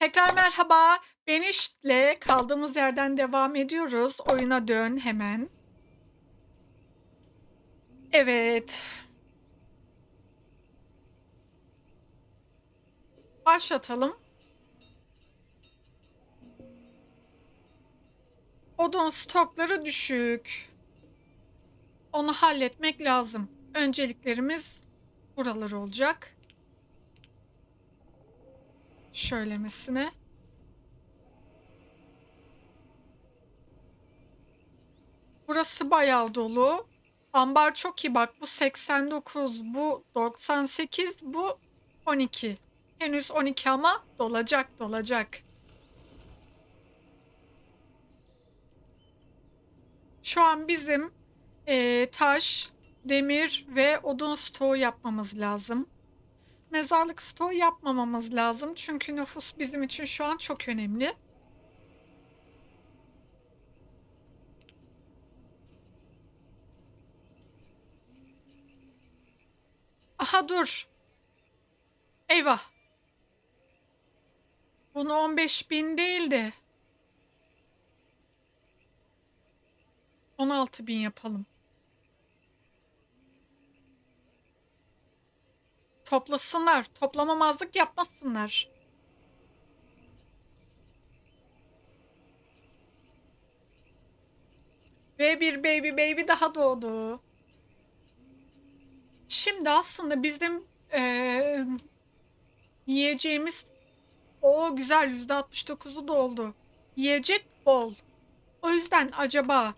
Tekrar merhaba. Beniş'le kaldığımız yerden devam ediyoruz. Oyuna dön hemen. Evet. Başlatalım. Odun stokları düşük. Onu halletmek lazım. Önceliklerimiz buralar olacak. Şöylemesine. Burası bayağı dolu. Ambar çok iyi bak. Bu 89, bu 98, bu 12. Henüz 12 ama dolacak dolacak. Şu an bizim eee, taş, demir ve odun stoğu yapmamız lazım. Mezarlık stoğu yapmamamız lazım. Çünkü nüfus bizim için şu an çok önemli. Aha dur. Eyvah. Bunu 15 bin değil de 16 bin yapalım. Toplasınlar. Toplamamazlık yapmasınlar. Ve bir baby baby daha doğdu. Şimdi aslında bizim eee, yiyeceğimiz o güzel %69'u doldu. Yiyecek bol. O yüzden acaba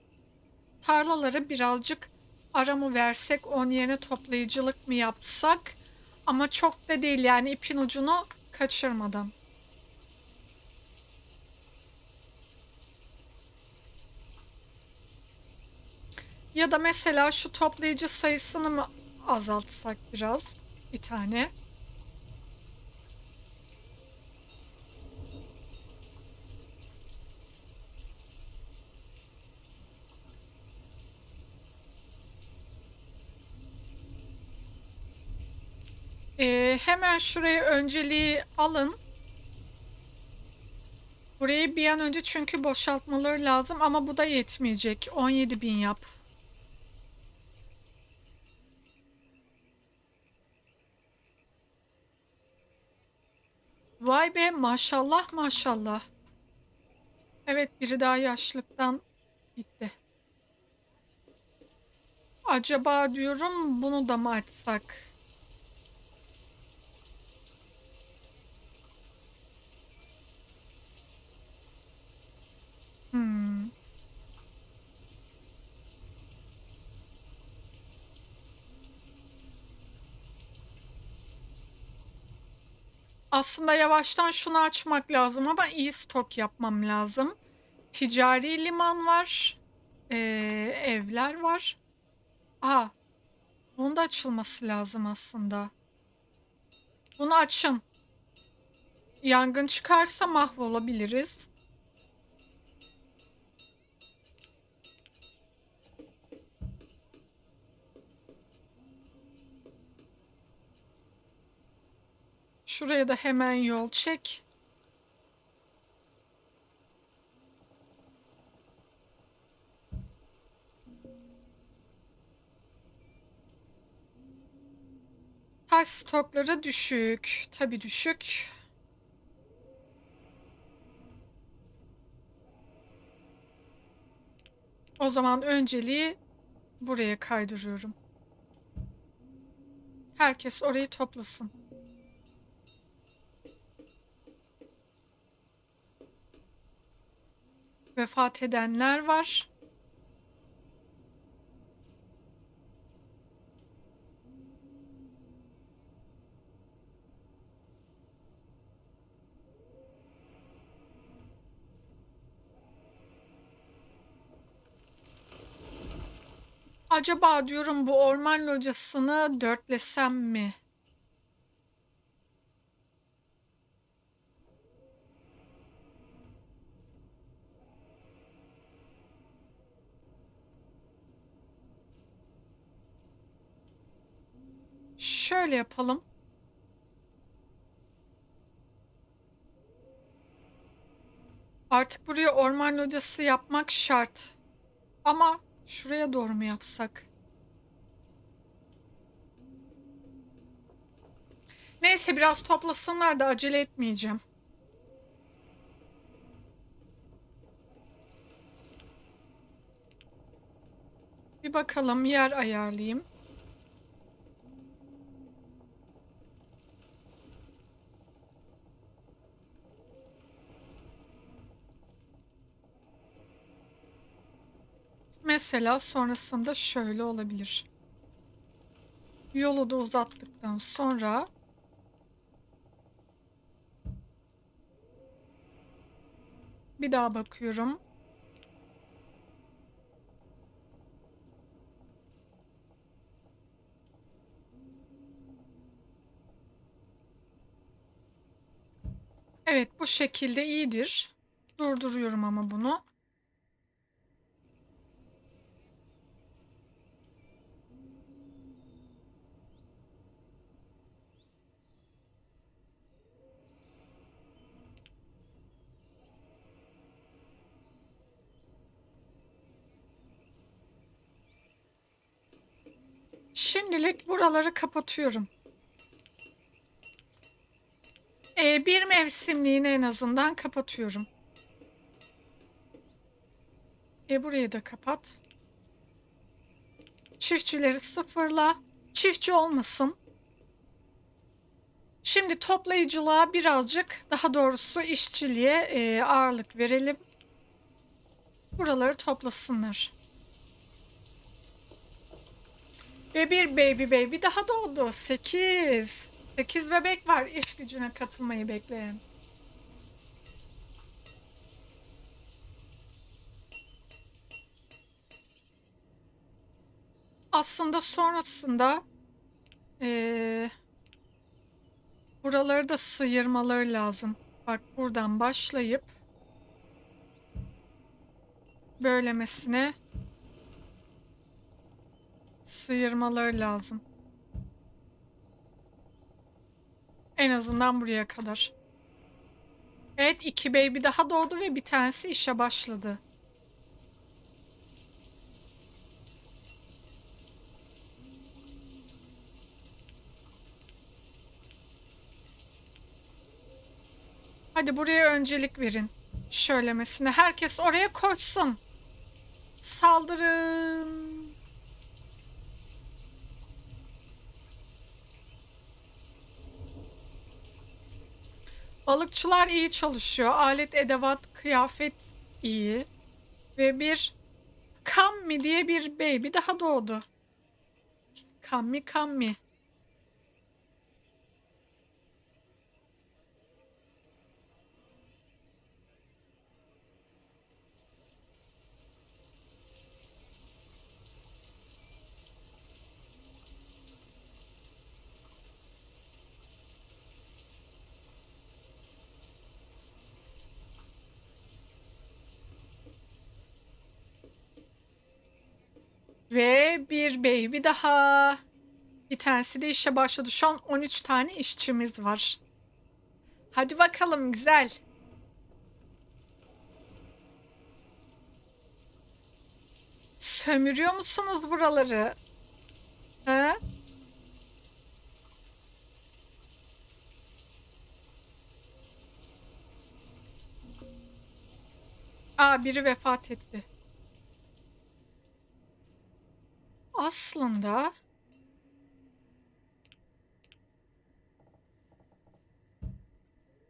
tarlaları birazcık ara mı versek, onun yerine toplayıcılık mı yapsak? Ama çok da değil yani ipin ucunu kaçırmadan. Ya da mesela şu toplayıcı sayısını mı azaltsak biraz? Bir tane. Ee, hemen şuraya önceliği alın. Burayı bir an önce çünkü boşaltmaları lazım ama bu da yetmeyecek. 17 bin yap. Vay be maşallah maşallah. Evet biri daha yaşlıktan gitti. Acaba diyorum bunu da mı açsak? Hmm. Aslında yavaştan şunu açmak lazım ama iyi stok yapmam lazım. Ticari liman var. Ee, evler var. Aa, bunun da açılması lazım aslında. Bunu açın. Yangın çıkarsa mahvolabiliriz. Şuraya da hemen yol çek. Taş stokları düşük. Tabii düşük. O zaman önceliği buraya kaydırıyorum. Herkes orayı toplasın. Vefat edenler var. Acaba diyorum bu orman locasını dörtlesem mi? Şöyle yapalım. Artık buraya orman locası yapmak şart. Ama şuraya doğru mu yapsak? Neyse biraz toplasınlar da acele etmeyeceğim. Bir bakalım yer ayarlayayım. Mesela sonrasında şöyle olabilir. Yolu da uzattıktan sonra bir daha bakıyorum. Evet, bu şekilde iyidir. Durduruyorum ama bunu. Şimdilik buraları kapatıyorum. Ee, bir mevsimliğini en azından kapatıyorum. E burayı da kapat. Çiftçileri sıfırla. Çiftçi olmasın. Şimdi toplayıcılığa birazcık daha doğrusu işçiliğe e, ağırlık verelim. Buraları toplasınlar. Ve bir baby baby daha doğdu. 8. 8 bebek var iş gücüne katılmayı bekleyen. Aslında sonrasında eee, buraları da sıyırmaları lazım. Bak buradan başlayıp böylemesine sıyırmaları lazım. En azından buraya kadar. Evet iki baby daha doğdu ve bir tanesi işe başladı. Hadi buraya öncelik verin. Şöylemesine herkes oraya koşsun. Saldırın. Balıkçılar iyi çalışıyor. Alet, edevat, kıyafet iyi. Ve bir Kammi diye bir baby daha doğdu. Kammi Kammi. Ve bir baby daha. Bir tanesi de işe başladı. Şu an 13 tane işçimiz var. Hadi bakalım güzel. Sömürüyor musunuz buraları? He? Aa biri vefat etti. Aslında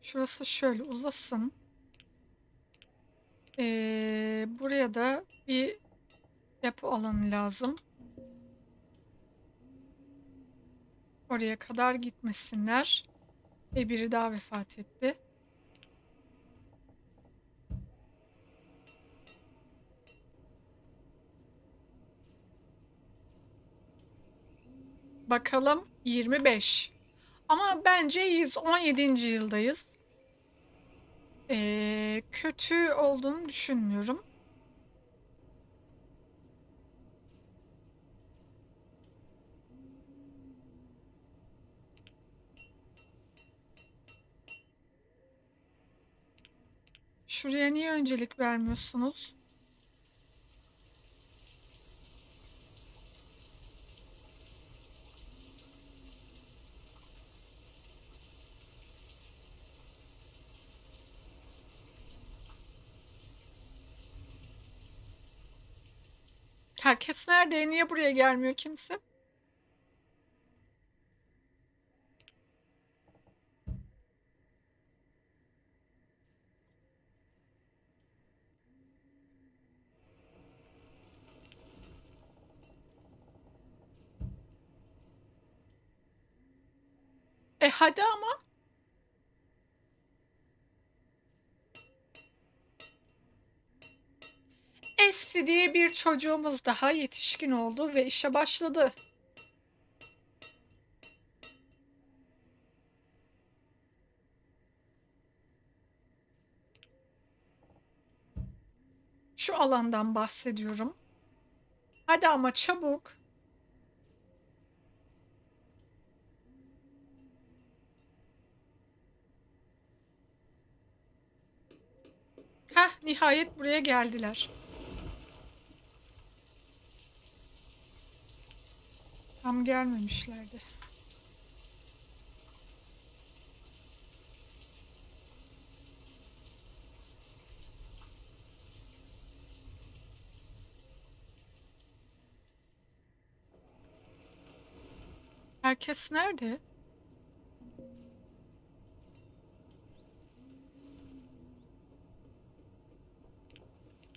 şurası şöyle uzasın. Ee, buraya da bir depo alanı lazım. Oraya kadar gitmesinler. Ve biri daha vefat etti. Bakalım 25. Ama bence 117. yıldayız. Ee, kötü olduğunu düşünmüyorum. Şuraya niye öncelik vermiyorsunuz? Herkes nerede? Niye buraya gelmiyor kimse? E hadi ama. Essi diye bir çocuğumuz daha yetişkin oldu ve işe başladı. Şu alandan bahsediyorum. Hadi ama çabuk. Heh, nihayet buraya geldiler. Tam gelmemişlerdi. Herkes nerede?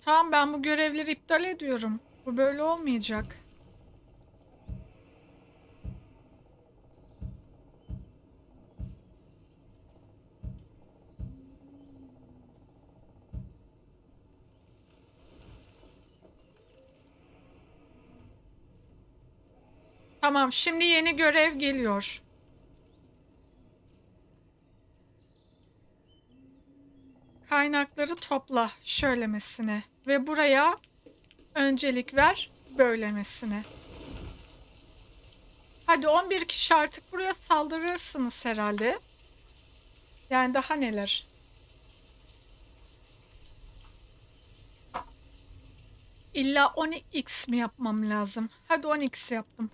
Tamam ben bu görevleri iptal ediyorum. Bu böyle olmayacak. Tamam, şimdi yeni görev geliyor. Kaynakları topla şöylemesine ve buraya öncelik ver böylemesine. Hadi 11 kişi artık buraya saldırırsınız herhalde. Yani daha neler? İlla 10x mi yapmam lazım? Hadi 10x yaptım.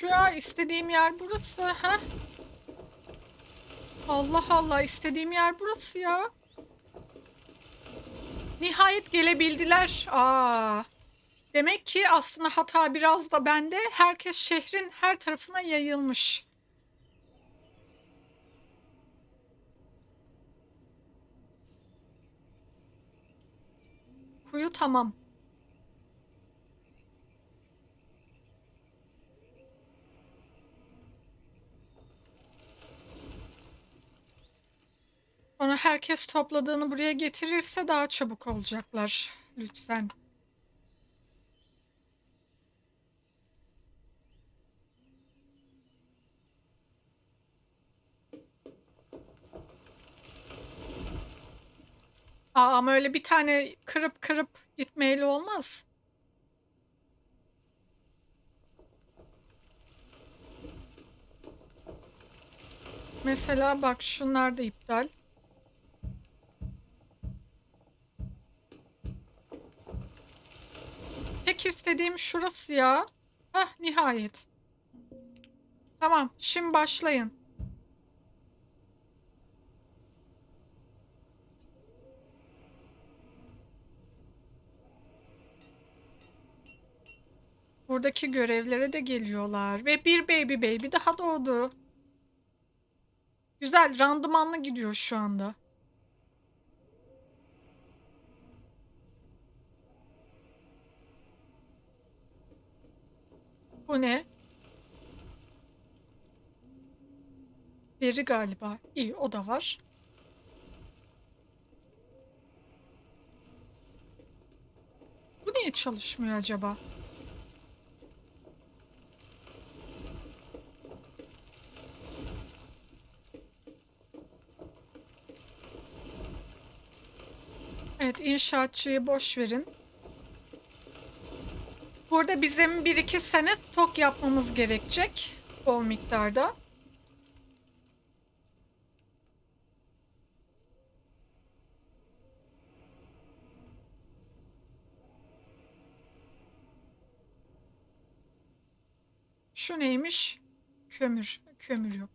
Şu ya istediğim yer burası. Ha? Allah Allah istediğim yer burası ya. Nihayet gelebildiler. Aa. Demek ki aslında hata biraz da bende. Herkes şehrin her tarafına yayılmış. Kuyu tamam. Sonra herkes topladığını buraya getirirse daha çabuk olacaklar. Lütfen. Aa, ama öyle bir tane kırıp kırıp gitmeyle olmaz. Mesela bak şunlar da iptal. Tek istediğim şurası ya. Hah nihayet. Tamam şimdi başlayın. Buradaki görevlere de geliyorlar. Ve bir baby baby daha doğdu. Güzel randımanlı gidiyor şu anda. Bu ne? Deri galiba. İyi o da var. Bu niye çalışmıyor acaba? Evet inşaatçıyı boş verin. Burada bizim 1-2 sene stok yapmamız gerekecek. Bol miktarda. Şu neymiş? Kömür. Kömür yok.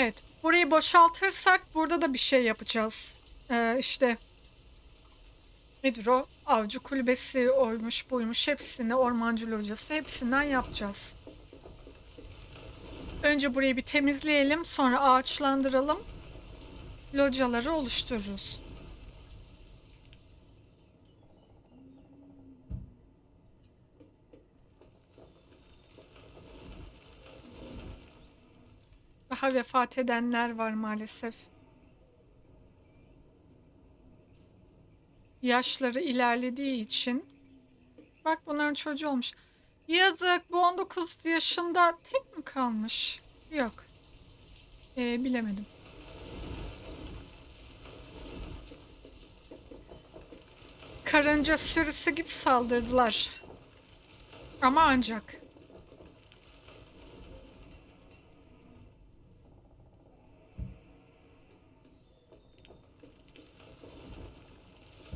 Evet. Burayı boşaltırsak burada da bir şey yapacağız. Ee, işte nedir o? Avcı kulübesi oymuş buymuş hepsini ormancı locası hepsinden yapacağız. Önce burayı bir temizleyelim sonra ağaçlandıralım. Locaları oluştururuz. Daha vefat edenler var maalesef. Yaşları ilerlediği için. Bak bunların çocuğu olmuş. Yazık bu 19 yaşında tek mi kalmış? Yok. Ee, bilemedim. Karınca sürüsü gibi saldırdılar. Ama ancak.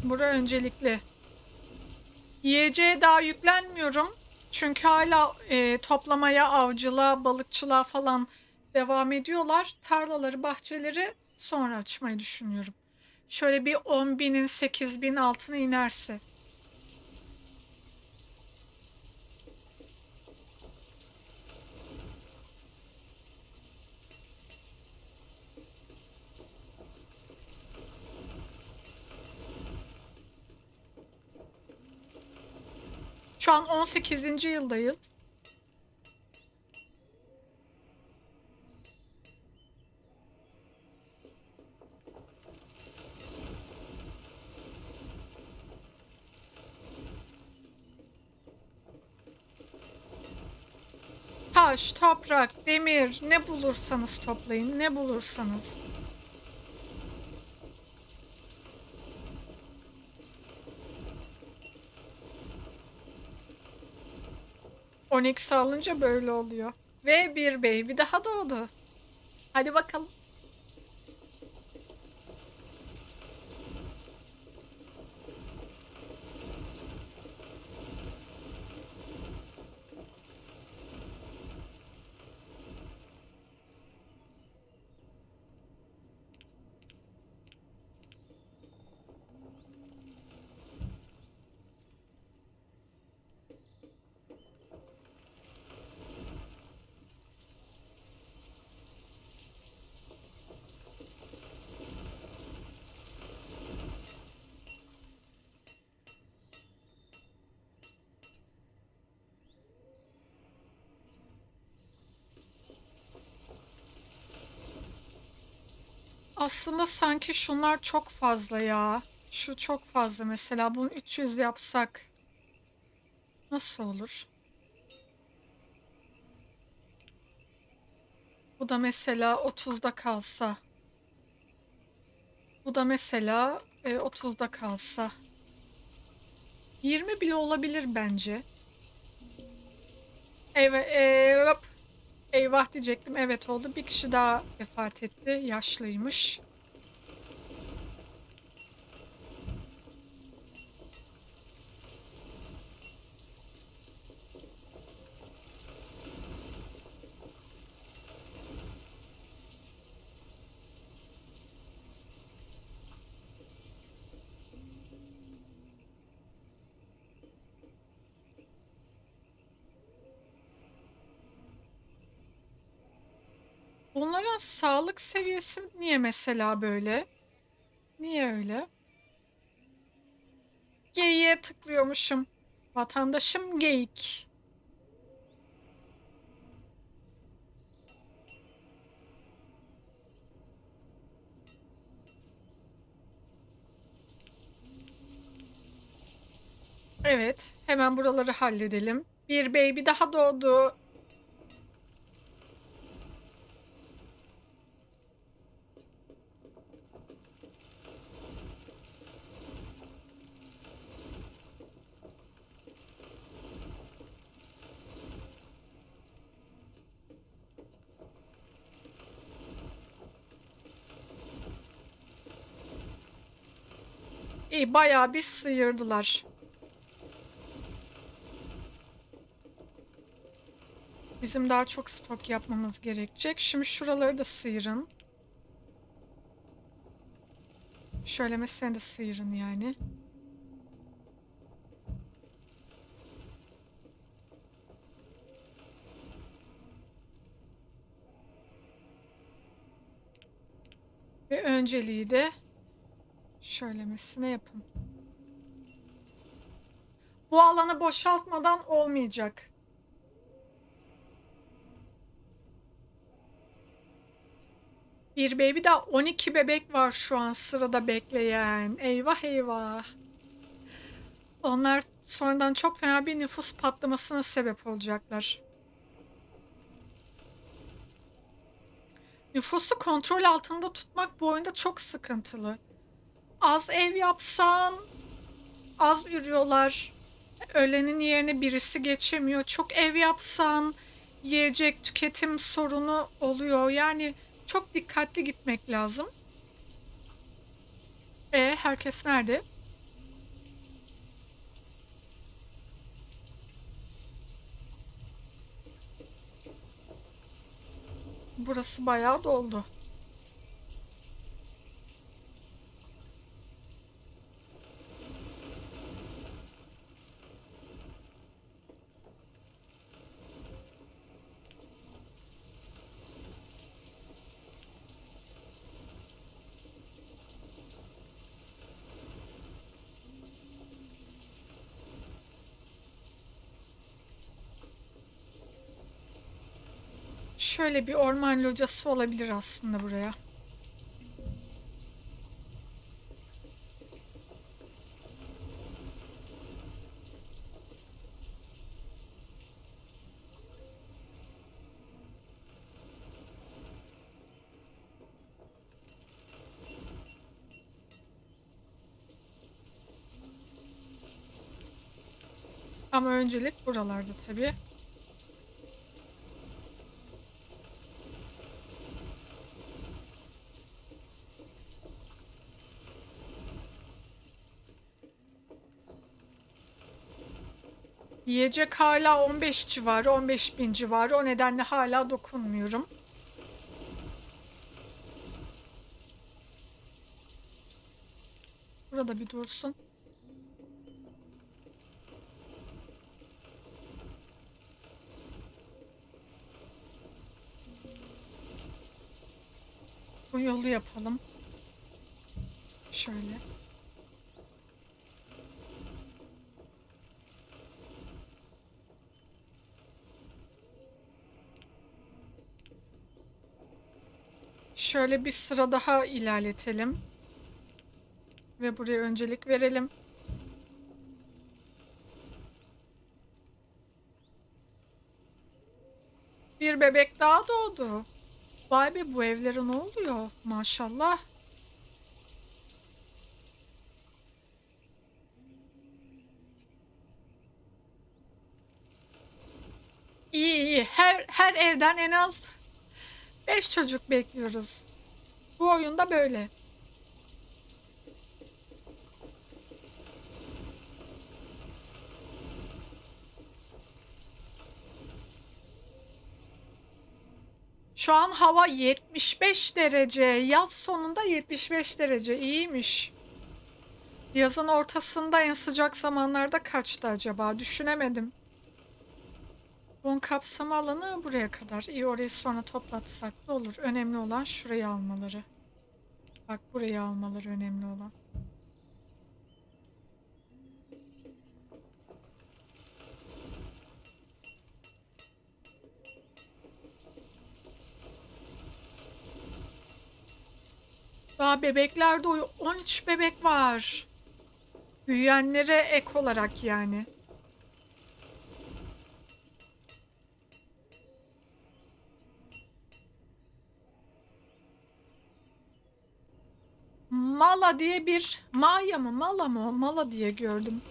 Bura öncelikli. Yiyeceğe daha yüklenmiyorum. Çünkü hala e, toplamaya, avcılığa, balıkçılığa falan devam ediyorlar. Tarlaları, bahçeleri sonra açmayı düşünüyorum. Şöyle bir 10 binin 8 bin altına inerse. Şu an 18. yıldayız. Taş, toprak, demir ne bulursanız toplayın, ne bulursanız. Onyx alınca böyle oluyor. Ve bir baby daha doğdu. Hadi bakalım. Aslında sanki şunlar çok fazla ya. Şu çok fazla mesela. Bunu 300 yapsak nasıl olur? Bu da mesela 30'da kalsa. Bu da mesela e, 30'da kalsa. 20 bile olabilir bence. Evet, e, hop. Eyvah diyecektim. Evet oldu. Bir kişi daha vefat etti. Yaşlıymış. Onların sağlık seviyesi niye mesela böyle? Niye öyle? Geyiğe tıklıyormuşum. Vatandaşım geyik. Evet, hemen buraları halledelim. Bir baby daha doğdu. İyi, bayağı bir sıyırdılar. Bizim daha çok stok yapmamız gerekecek. Şimdi şuraları da sıyırın. Şöyle mesela de sıyırın yani. Ve önceliği de şöylemesine yapın. Bu alanı boşaltmadan olmayacak. Bir baby daha 12 bebek var şu an sırada bekleyen. Eyvah eyvah. Onlar sonradan çok fena bir nüfus patlamasına sebep olacaklar. Nüfusu kontrol altında tutmak bu oyunda çok sıkıntılı. Az ev yapsan az ürüyorlar. Ölenin yerine birisi geçemiyor. Çok ev yapsan yiyecek tüketim sorunu oluyor. Yani çok dikkatli gitmek lazım. E herkes nerede? Burası bayağı doldu. Şöyle bir orman locası olabilir aslında buraya. Ama öncelik buralarda tabii. Yiyecek hala 15 civarı, 15 bin civarı. O nedenle hala dokunmuyorum. Burada bir dursun. Bu yolu yapalım. Şöyle. Şöyle bir sıra daha ilerletelim. Ve buraya öncelik verelim. Bir bebek daha doğdu. Vay be bu evlere ne oluyor? Maşallah. İyi iyi. Her her evden en az 5 çocuk bekliyoruz. Bu oyunda böyle. Şu an hava 75 derece. Yaz sonunda 75 derece. İyiymiş. Yazın ortasında en sıcak zamanlarda kaçtı acaba? Düşünemedim. Bunun kapsama alanı buraya kadar. İyi orayı sonra toplatsak da olur. Önemli olan şurayı almaları. Bak burayı almaları önemli olan. Daha bebekler doyu 13 bebek var. Büyüyenlere ek olarak yani. Mala diye bir Maya mı Mala mı? Mala diye gördüm.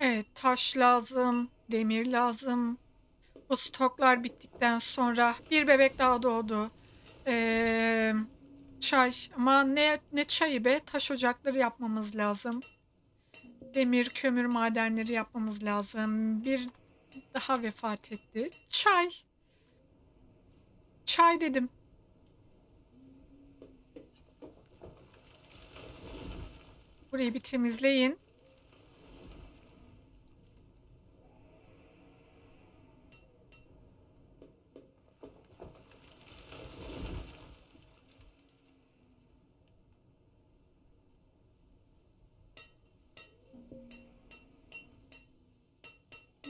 Evet, taş lazım, demir lazım. Bu stoklar bittikten sonra bir bebek daha doğdu. Ee, çay ama ne ne çayı be? Taş ocakları yapmamız lazım. Demir, kömür madenleri yapmamız lazım. Bir daha vefat etti. Çay. Çay dedim. Burayı bir temizleyin.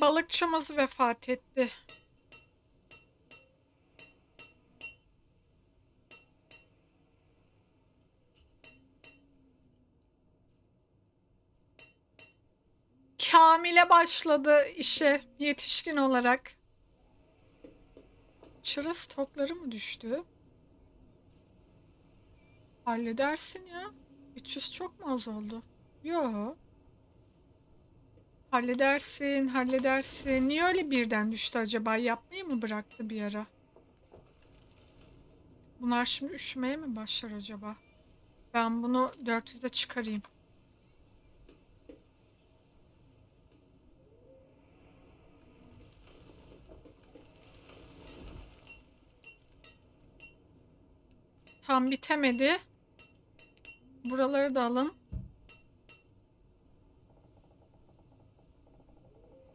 Balıkçımız vefat etti. Kamil'e başladı işe yetişkin olarak. Çıra stokları mı düştü? Halledersin ya. 300 çok mu az oldu? Yo. Halledersin, halledersin. Niye öyle birden düştü acaba? Yapmayı mı bıraktı bir ara? Bunlar şimdi üşümeye mi başlar acaba? Ben bunu 400'e çıkarayım. Tam bitemedi. Buraları da alın.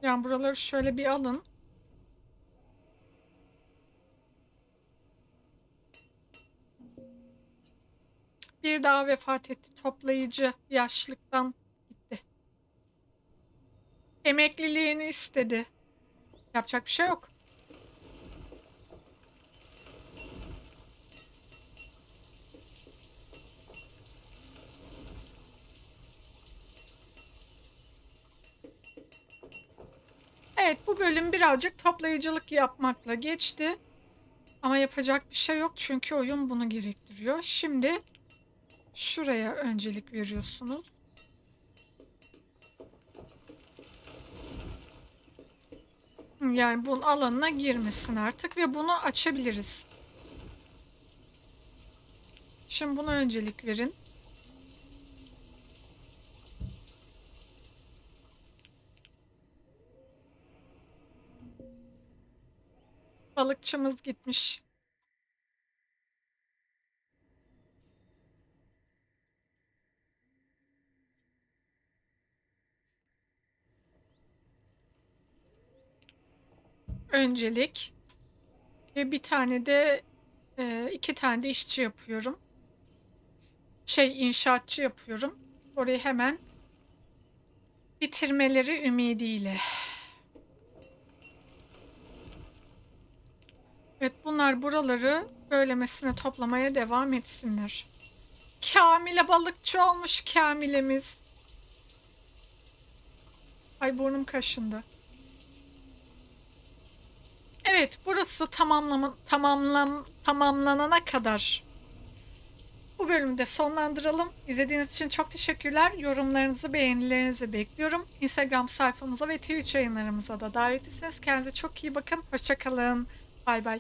Yani buraları şöyle bir alın. Bir daha vefat etti. Toplayıcı yaşlıktan gitti. Emekliliğini istedi. Yapacak bir şey yok. Evet bu bölüm birazcık toplayıcılık yapmakla geçti. Ama yapacak bir şey yok çünkü oyun bunu gerektiriyor. Şimdi şuraya öncelik veriyorsunuz. Yani bunun alanına girmesin artık ve bunu açabiliriz. Şimdi buna öncelik verin. Balıkçımız gitmiş. Öncelik ve bir tane de e, iki tane de işçi yapıyorum. Şey inşaatçı yapıyorum. Orayı hemen bitirmeleri ümidiyle. Evet bunlar buraları böylemesine toplamaya devam etsinler. Kamile balıkçı olmuş Kamilemiz. Ay burnum kaşındı. Evet burası tamamlama, tamamlam, tamamlanana kadar bu bölümü de sonlandıralım. İzlediğiniz için çok teşekkürler. Yorumlarınızı, beğenilerinizi bekliyorum. Instagram sayfamıza ve Twitch yayınlarımıza da davetlisiniz. Kendinize çok iyi bakın. Hoşçakalın. Bay bay.